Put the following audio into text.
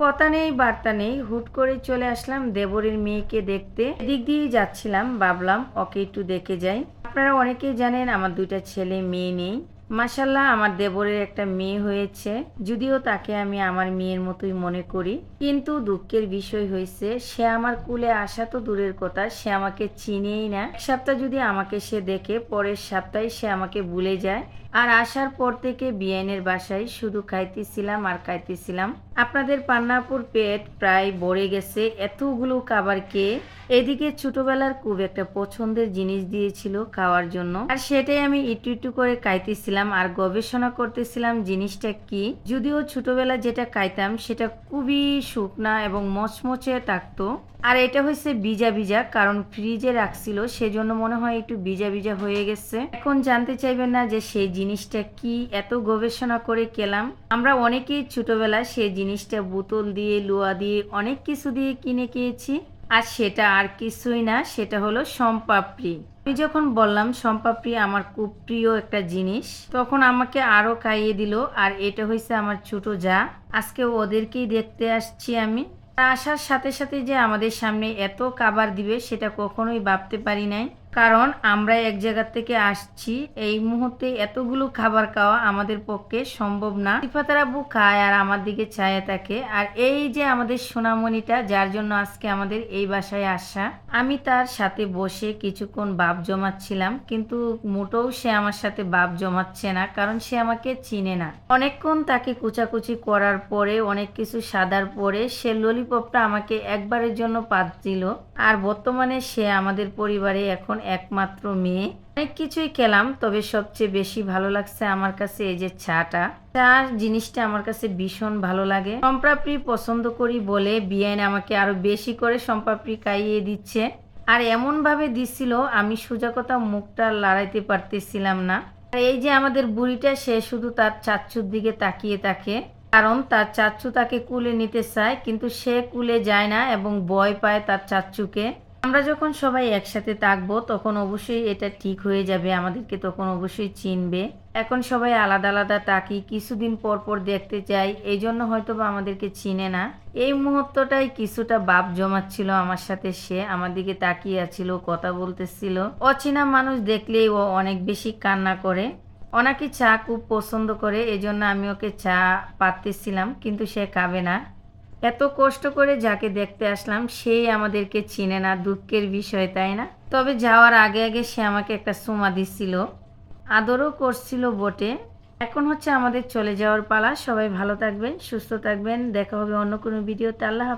কথা নেই, বার্তা নেই। হুট করে চলে আসলাম দেবরের মেয়েকে দেখতে। দিক দিয়েই যাচ্ছিলাম, ভাবলাম, ওকে একটু দেখে যাই। আপনারা অনেকেই জানেন, আমার দুইটা ছেলে, মেয়ে নেই। মাসাল্লাহ আমার দেবরের একটা মেয়ে হয়েছে। যদিও তাকে আমি আমার মেয়ের মতোই মনে করি, কিন্তু দুঃখের বিষয় হয়েছে, সে আমার কুলে আসা তো দূরের কথা, সে আমাকে চিনেই না। এক সপ্তাহ যদি আমাকে সে দেখে, পরের সপ্তাহে সে আমাকে ভুলে যায়। আর আসার পর থেকে বিয়ানের বাসায় শুধু খাইতেছিলাম আর খাইতেছিলাম। আপনাদের পান্নাপুর পেট প্রায় ভরে গেছে, এতগুলো খাবার খেয়ে এদিকে ছোটবেলার খুব একটা পছন্দের জিনিস দিয়েছিল খাওয়ার জন্য। আর সেটাই আমি একটু একটু করে খাইতেছিলাম। আর গবেষণা করতেছিলাম জিনিসটা কি। যদিও ছোটবেলা যেটা খাইতাম সেটা খুবই শুকনা এবং মচমচে থাকতো। আর এটা হচ্ছে ভিজা ভিজা, কারণ ফ্রিজে রাখছিল, সেজন্য মনে হয় একটু ভিজা ভিজা হয়ে গেছে। এখন জানতে চাইবেন না যে সেই জিনিসটা কি, এত গবেষণা করে কেলাম আমরা অনেকেই ছোটবেলায় সেই জিনিসটা বোতল দিয়ে, লোয়া দিয়ে অনেক কিছু দিয়ে কিনে খেয়েছি। আর সেটা আর কিছুই না, সেটা হলো সম্পাপড়ি। আমি যখন বললাম সম্পাপড়ি আমার খুব প্রিয় একটা জিনিস, তখন আমাকে আরও খাইয়ে দিল, আর এটা হয়েছে আমার ছোট যা। আজকে ওদেরকেই দেখতে আসছি আমি। আসার সাথে সাথে যে আমাদের সামনে এত খাবার দিবে, সেটা কখনোই ভাবতে পারি নাই। কারণ আমরা এক জায়গা থেকে আসছি, এই মুহূর্তে এতগুলো খাবার খাওয়া আমাদের পক্ষে সম্ভব না। সিফাতার আব্বু খায় আর আমার দিকে ছায়া থাকে আর এই যে আমাদের সোনামণিটা, যার জন্য আজকে আমাদের এই বাসায় আসা, আমি তার সাথে বসে কিছুক্ষণ বাপ জমাচ্ছিলাম, কিন্তু মোটেও সে আমার সাথে বাপ জমাচ্ছে না, কারণ সে আমাকে চিনে না। অনেকক্ষণ তাকে কুচাকুচি করার পরে, অনেক কিছু সাদার পরে, সে ললিপপটা আমাকে একবারের জন্য পাত দিল। আর বর্তমানে সে আমাদের পরিবারে এখন একমাত্র মেয়ে। অনেক কিছুই খেলাম, তবে সবচেয়ে বেশি ভালো লাগছে আমার কাছে এই যে চাটা। চা জিনিসটা আমার কাছে ভীষণ ভালো লাগে। সম্পাপড়ি পছন্দ করি বলে বিয়ান আমাকে আরও বেশি করে সম্পাপড়ি খাইয়ে দিচ্ছে। আর এমন ভাবে দিছিল, আমি সোজা কথা মুখটা লড়াইতে পারতেছিলাম না। আর এই যে আমাদের বুড়িটা, সে শুধু তার চাচ্চুর দিকে তাকিয়ে থাকে। কারণ তার চাচ্চু তাকে কুলে নিতে চায়, কিন্তু সে কুলে যায় না এবং ভয় পায় তার চাচ্চুকে। আমরা যখন সবাই একসাথে থাকব, তখন অবশ্যই এটা ঠিক হয়ে যাবে, আমাদেরকে তখন অবশ্যই চিনবে। এখন সবাই আলাদা আলাদা তাকি কিছুদিন পর পর দেখতে চাই, এই জন্য হয়তো বা আমাদেরকে চিনে না। এই মুহূর্তটাই কিছুটা বাপ জমাচ্ছিল আমার সাথে, সে আমার দিকে তাকিয়ে আছিল, কথা বলতেছিল। অচেনা মানুষ দেখলেই ও অনেক বেশি কান্না করে। ওনাকে চা খুব পছন্দ করে, এজন্য আমি ওকে চা পাততেছিলাম, কিন্তু সে খাবে না। এত কষ্ট করে যাকে দেখতে আসলাম, সেই আমাদেরকে চিনে না, দুঃখের বিষয়, তাই না? তবে যাওয়ার আগে আগে সে আমাকে একটা সুমা দিছিল। আদরও করছিল বটে। এখন হচ্ছে আমাদের চলে যাওয়ার পালা। সবাই ভালো থাকবেন, সুস্থ থাকবেন। দেখা হবে অন্য কোনো ভিডিওতে। আল্লাহ।